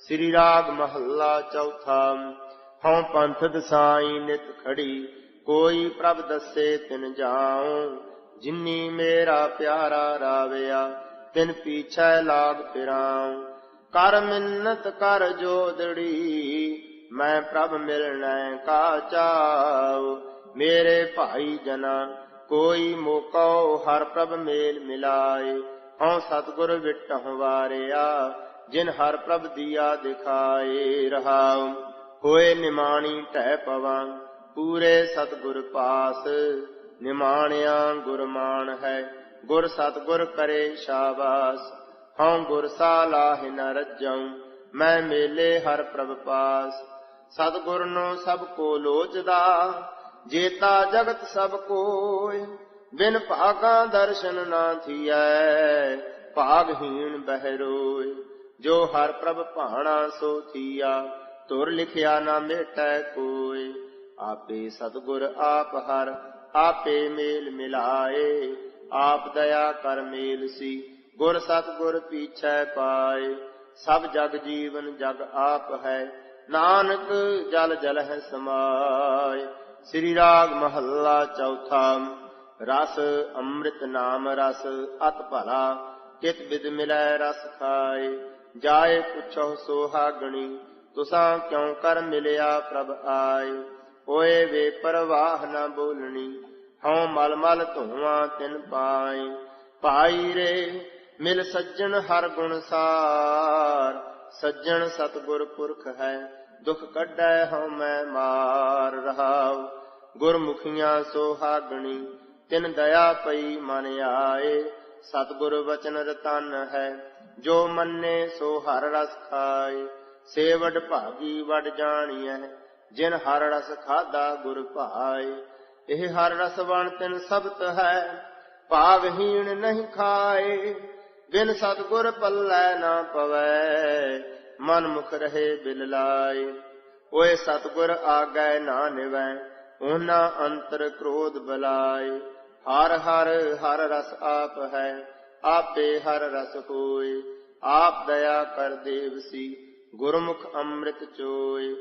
ਸ੍ਰੀ ਰਾਗ ਮਹੱਲਾ ਚੌਥਾ, ਹਉ ਪੰਥ ਦਸਾਈ ਨਿਤ ਖੜੀ, ਕੋਈ ਪ੍ਰਭ ਦੱਸੇ ਤਿਨ ਜਾਉ। ਜਿਨੀ ਮੇਰਾ ਪਿਆਰਾ ਰਾਵਿਆ, ਤਿਨ ਪੀਛੈ ਲਾਗ ਫਿਰਾਉ। ਕਰ ਮਿੰਨਤ ਕਰ ਜੋਦੜੀ, ਮੈਂ ਪ੍ਰਭ ਮਿਲਣੈ ਕਾ ਚਾਉ। ਮੇਰੇ ਭਾਈ ਜਨਾ, ਕੋਈ ਮੋਕਉ ਹਰ ਪ੍ਰਭ ਮੇਲ ਮਿਲਾਏ। ਹਉ ਸਤਿਗੁਰ ਵਿਟਹੁ ਵਾਰਿਆ ਜਿਨ ਹਰ ਪ੍ਰਭ ਦੀਆ ਦਿਖਾਏ ਰਹਾਉ, ਹੋਏ ਨਿਮਾਣੀ ਟਹਿ ਪਵਾਂ ਪੂਰੇ ਸਤਿਗੁਰ ਪਾਸ। ਨਿਮਾਣਿਆ ਗੁਰਮਾਨ ਹੈ, ਗੁਰ ਸਤਿਗੁਰ ਕਰੇ ਸ਼ਾਬਾਸ। ਹਉ ਗੁਰ ਸਾਲਾਹਿ ਨ ਰੱਜਉ, ਮੈਂ ਮੇਲੇ ਹਰ ਪ੍ਰਭ ਪਾਸ। ਸਤਿਗੁਰ ਨੂੰ ਸਭ ਕੋ ਲੋਚਦਾ, ਜੇਤਾ ਜਗਤ ਸਭ ਕੋਇ। ਬਿਨ ਭਾਗਾ ਦਰਸ਼ਨ ਨਾ ਥੀਐ, ਭਾਗਹੀਣ ਬਹਿਰੋਇ। ਜੋ ਹਰ ਪ੍ਰਭ ਭਾਣਾ ਸੋ ਥੀਆ ਤੁਰ ਲਿਖਿਆ ਨਾ ਮੇਟੈ ਕੋਇ। ਆਪੇ ਸਤਿਗੁਰ ਆਪ ਹਰ, ਆਪੇ ਮੇਲ ਮਿਲਾਏ। ਆਪ ਦਇਆ ਕਰ ਮੇਲ ਸੀ, ਗੁਰ ਸਤਿਗੁਰ ਪੀਛੈ ਪਾਏ। ਸਭ ਜਗ ਜੀਵਨ ਜਗ ਆਪ ਹੈ, ਨਾਨਕ ਜਲ ਜਲ ਹੈ ਸਮਾਏ। ਸ੍ਰੀ ਰਾਗ ਮਹੱਲਾ ਚੌਥਾ, ਰਸ ਅੰਮ੍ਰਿਤ ਨਾਮ ਰਸ ਅਤ ਭਲਾ ਕਿਤ ਬਿਦ ਮਿਲੈ ਰਸ ਖਾਏ। ਜਾਏ ਪੁੱਛੋ ਸੋਹਾਗਣੀ ਤੁਸਾਂ ਕਿਉ ਕਰ ਮਿਲਿਆ ਪ੍ਰਭ ਆਏ? ਓਏ ਵੇ ਪਰਵਾਹ ਨਾ ਬੋਲਣੀ, ਹਉ ਮਲ ਮਲ ਧੂਆਂ ਤਿਨ ਪਾਏ। ਭਾਈ ਰੇ, ਮਿਲ ਸੱਜਣ ਹਰ ਗੁਣ ਸਾਰ, ਸੱਜਣ ਸਤਗੁਰ ਪੁਰਖ ਹੈ, ਦੁਖ ਕੱਢੈ ਹਉ ਮੈਂ ਮਾਰ ਰਹਾਉ। ਗੁਰਮੁਖੀਆਂ ਸੋਹਾਗਣੀ ਤਿਨ ਦਇਆ ਪਈ ਮਨ ਆਏ। ਸਤਿਗੁਰ ਵਚਨ ਰਤਨ ਹੈ। ਜੋ ਮੰਨੇ ਸੋ ਹਰ ਰਸ ਖਾਏ, ਸੇਵਡ ਭਾਗੀ ਵਡ ਜਾਣੀਐ, ਜਿਨ ਹਰ ਰਸ ਖਾਦਾ ਗੁਰ ਭਾਏ। ਇਹ ਹਰ ਰਸ ਵਣ ਤਿਨ ਸਬਤ ਹੈ ਭਾਵਹੀਣ ਨਹੀਂ ਖਾਏ। ਬਿਨ ਸਤਗੁਰ ਪੱਲੇ ਨਾ ਪਵੈ, ਮਨ ਮੁਖ ਰਹੇ ਬਿਲ ਲਾਏ। ਓਏ ਸਤਗੁਰ ਆਗੈ ਨਾ ਨਿਵੈ ਉਹਨਾਂ ਅੰਤਰ ਕ੍ਰੋਧ ਬਲਾਏ। ਹਰ ਹਰ ਹਰ ਰਸ ਆਪ ਹੈ, ਆਪੇ ਹਰ ਰਸ ਹੋਏ। ਆਪ ਦਇਆ ਕਰ ਦੇਵ ਸੀ, ਗੁਰਮੁਖ ਅੰਮ੍ਰਿਤ ਚੋਏ।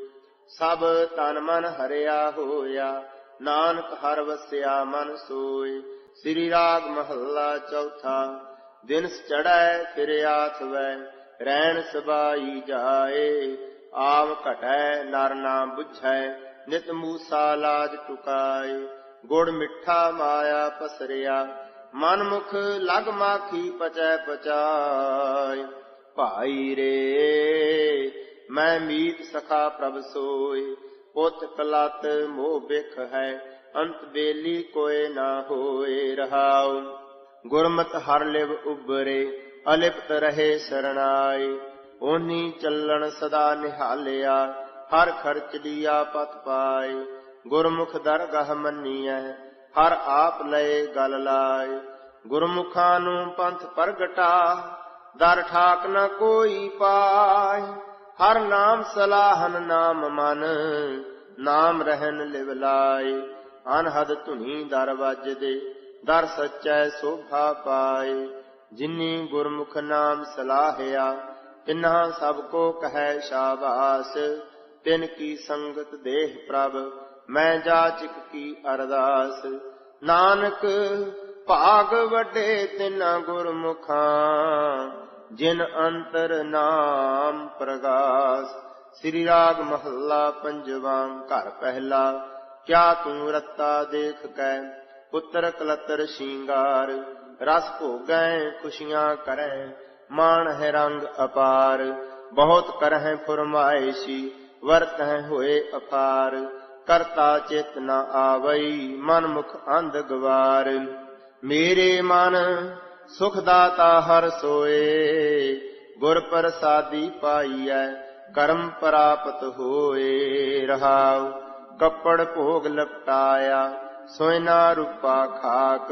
ਸਭ ਤਨ ਮਨ ਹਰਿਆ ਹੋਇਆ, ਨਾਨਕ ਹਰ ਵਸਿਆ ਮਨ ਸੋਏ। ਸ੍ਰੀ ਰਾਗ ਮਹੱਲਾ ਚੌਥਾ, ਦਿਨ ਚੜੈ ਫਿਰ ਆਥਵੈ ਰਹਿਣ ਸਬਾਈ ਜਾਏ। ਆਮ ਘਟੈ, ਨਰ ਨਾ 부ਝੈ ਨਿਤ ਮੂਸਾ ਲਾਜ ਟੁਕਾਏ। ਗੁੜ ਮਿੱਠਾ ਮਾਇਆ ਪਸਰਿਆ ਮਨ ਮੁਖ ਲਗ ਮਾਖੀ ਪਚੈ ਪਚਾਏ। ਭਾਈ ਰੇ, ਮੈਂ ਮੀਤ ਸਖਾ ਪ੍ਰਭ ਸੋਏ, ਪੁੱਤ ਕਲਤ ਮੋਹ ਬਿਖ ਹੈ, ਅੰਤ ਬੇਲੀ ਕੋਏ ਨਾ ਹੋਏ ਰਹਾਉ। ਗੁਰਮਤ ਹਰ ਲਿਵ ਉਬਰੇ ਅਲਿਪਤ ਰਹੇ ਸਰਣਾਏ। ਓਨੀ ਚੱਲਣ ਸਦਾ ਨਿਹਾਲਿਆ, ਹਰ ਖਰਚ ਲੀਆ ਪਤ ਪਾਏ। ਗੁਰਮੁਖ ਦਰਗਹ ਮੰਨੀਐ, ਹਰ ਆਪ ਲਏ ਗਲ ਲਾਏ। ਗੁਰਮੁਖਾਂ ਨੂੰ ਪੰਥ ਪ੍ਰਗਟਾ, ਦਰ ਠਾਕ ਨ ਕੋਈ ਪਾਏ। ਹਰ ਨਾਮ ਸਲਾਹਨ ਨਾਮ ਮਨ, ਨਾਮ ਰਹਿਨ ਲਿਵ ਲਾਏ। ਅਨਹਦ ਧੁਨੀ ਦਰ ਵੱਜਦੇ, ਦਰ ਸੱਚੈ ਸੋਭਾ ਪਾਏ। ਜਿਨੀ ਗੁਰਮੁਖ ਨਾਮ ਸਲਾਹਿਆ ਤਿਨ੍ਹਾਂ ਸਭ ਕੋ ਕਹੈ ਸ਼ਾਬਾਸ। ਤਿਨ ਕੀ ਸੰਗਤ ਦੇਹ ਪ੍ਰਭ ਮੈਂ ਜਾਚਕ ਕੀ ਅਰਦਾਸ। ਨਾਨਕ, ਭਾਗ ਵੱਡੇ ਤਿਨਾਂ ਗੁਰਮੁਖਾਂ, ਜਿਨ ਅੰਤਰ ਨਾਮ ਪ੍ਰਗਾਸ। ਸ੍ਰੀ ਰਾਗ ਮਹੱਲਾ ਪੰਜਵਾਂ, ਘਰ ਪਹਿਲਾ, ਕਿਆ ਤੂੰ ਰੱਤਾ ਦੇਖ ਕੈ ਪੁੱਤਰ ਕਲਤਰ ਸ਼ਿੰਗਾਰ। ਰਸ ਭੋਗੈ, ਖੁਸ਼ੀਆਂ ਕਰੈ, ਮਾਣ ਹੈ ਰੰਗ ਅਪਾਰ। ਬਹੁਤ ਕਰਹਿ ਫਰਮਾਇਸ਼ੀ, ਵਰਤਹਿ ਹੋਏ ਅਪਾਰ। ਕਰਤਾ ਚਿਤ ਨ ਆਵਈ ਮਨ ਮੁਖ ਅੰਧ ਗਵਾਰ। ਮੇਰੇ ਮਨ ਸੁਖ ਦਾਤਾ ਹਰ ਸੋਏ, ਗੁਰ ਪ੍ਰਸਾਦੀ ਪਾਈਐ, ਕਰਮ ਪ੍ਰਾਪਤ ਹੋਏ ਰਹਾਉ। ਕੱਪੜ ਭੋਗ ਲਪਟਾਇਆ, ਸੋਇਨਾ ਰੂਪਾ ਖਾਕ।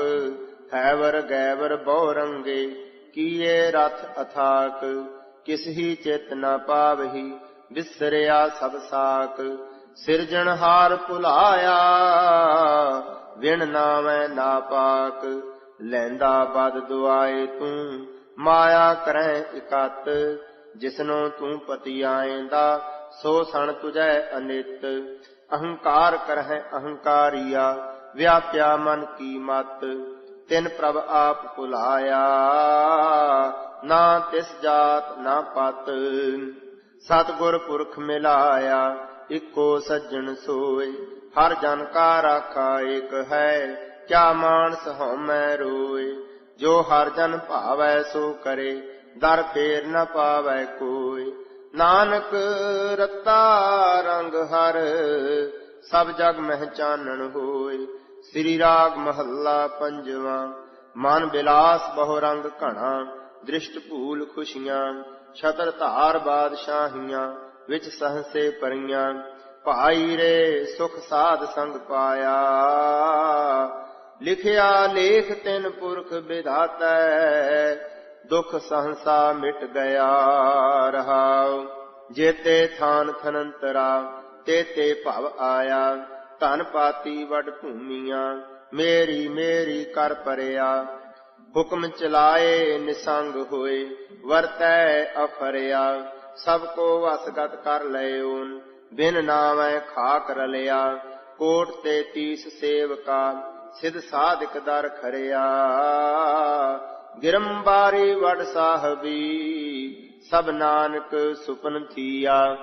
ਹੈਵਰ ਗੈਵਰ ਬਹੁ ਰੰਗੇ, ਕੀਏ ਰਥ ਅਥਾਕ। ਕਿਸ ਹੀ ਚਿਤ ਨ ਪਾਵਹੀ ਵਿਸਰਿਆ ਸਭ ਸਾਕ। ਸਿਰਜਣਹਾਰ ਭੁਲਾਇਆ, ਵਿਣ ਨਾਮੈ ਨਾ ਪਾਕ, ਲੈਂਦਾ ਬਦ ਦੁਆਏ ਤੂੰ, ਮਾਇਆ ਕਰੈ ਇਕਤ, ਜਿਸਨੋਂ ਤੂੰ ਪਤੀ ਆਏਂਦਾ, ਸੋ ਸਣ ਤੁਝੈ ਅਨਿਤ। ਅਹੰਕਾਰ ਕਰਹਿ ਅਹੰਕਾਰੀਆ, ਵਿਆਪਿਆ ਮਨ ਕੀ ਮਤ, ਤਿਨ ਪ੍ਰਭ ਆਪ ਭੁਲਾਇਆ, ਨਾ ਤਿਸ ਜਾਤ ਨਾ ਪਤ। ਸਤਿਗੁਰ ਪੁਰਖ ਮਿਲਾਇਆ ਇੱਕੋ ਸੱਜਣ ਸੋਏ, ਹਰ ਜਨ ਕਾ ਰਾਖਾ ਏਕ ਹੈ, ਕਿਆ ਮਾਨਸ ਹਉਮੈ ਰੋਏ। ਜੋ ਹਰ ਜਨ ਭਾਵੈ ਸੋ ਕਰੇ, ਦਰ ਫੇਰ ਨ ਪਾਵੈ ਕੋਈ ਨਾਨਕ ਰਤਾ ਰੰਗ ਹਰ, ਸਭ ਜਗ ਮਹਿ ਚਾਨਣ ਹੋਏ। ਸ੍ਰੀ ਰਾਗ ਮਹੱਲਾ ਪੰਜਵਾਂ, ਮਨ ਬਿਲਾਸ ਬਹੁ ਰੰਗ ਘਣਾ, ਦ੍ਰਿਸ਼ਟ ਭੂਲ ਖੁਸ਼ੀਆਂ, ਛਤਰ ਧਾਰ ਬਾਦਸ਼ਾਹੀਆਂ। ਵਿੱਚ ਸਹਸੇ ਪਰੀਆਂ, ਭਾਈ ਰੇ ਸੁਖ ਸਾਧ ਸੰਗ ਪਾਇਆ। ਲਿਖਿਆ ਲੇਖ ਤਿੰਨ ਪੁਰਖ ਵਿਧਾਤੈ, ਦੁਖ ਸਹਸਾ ਮਿਟ ਗਿਆ ਰਹਾਉ ਜੇਤੇ ਥਾਨ ਥਨੰਤਰਾ ਤੇ ਭਵ ਆਇਆ। ਧਨ ਪਾਤੀ ਵਡ ਭੂਮੀਆਂ, ਮੇਰੀ ਮੇਰੀ ਕਰ ਪਰਿਆ। ਹੁਕਮ ਚਲਾਏ ਨਿਸੰਗ ਹੋਏ, ਵਰਤੈ ਅਫਰਿਆ। ਸਭ ਕੋ ਵਸਗਤ ਕਰ ਲਇਓਨ, ਬਿਨ ਨਾਮੈ ਖਾਕ ਰਲਿਆ, ਕੋਟ ਤੇ ਤੀਸ ਸੇਵਕਾ, ਸਿਧ ਸਾਧਕ ਦਰ ਖਰਿਆ। ਗਿਰੰਬਾਰੀ ਵਡ ਸਾਹਿਬੀ, ਸਭ ਨਾਨਕ ਸੁਪਨ ਥੀਆ।